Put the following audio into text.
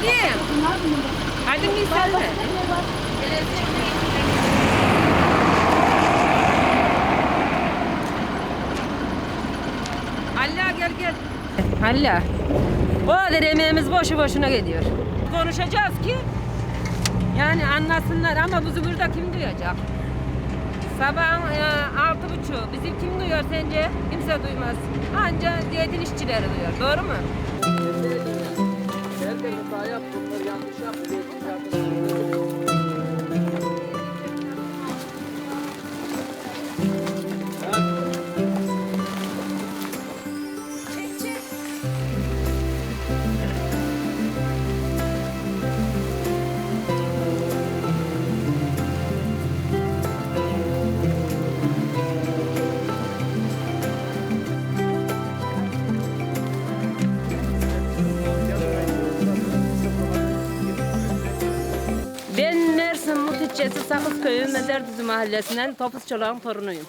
Hadi. Hadi mi sen de? Halla gel gel. Halla. O kadar emeğimiz boşu boşuna gidiyor. Konuşacağız ki yani anlasınlar ama bizi burada kim duyacak? Sabahın e, altı buçuğu. Bizi kim duyuyor sence? Kimse duymaz. Anca zeytin işçileri duyuyor. Doğru mu? Herkes hata yaptı, bunlar yanlış yaptı. İlçesi Sakız Köyü Mederdüzü mahallesinden Topuz Çolak'ın torunuyum.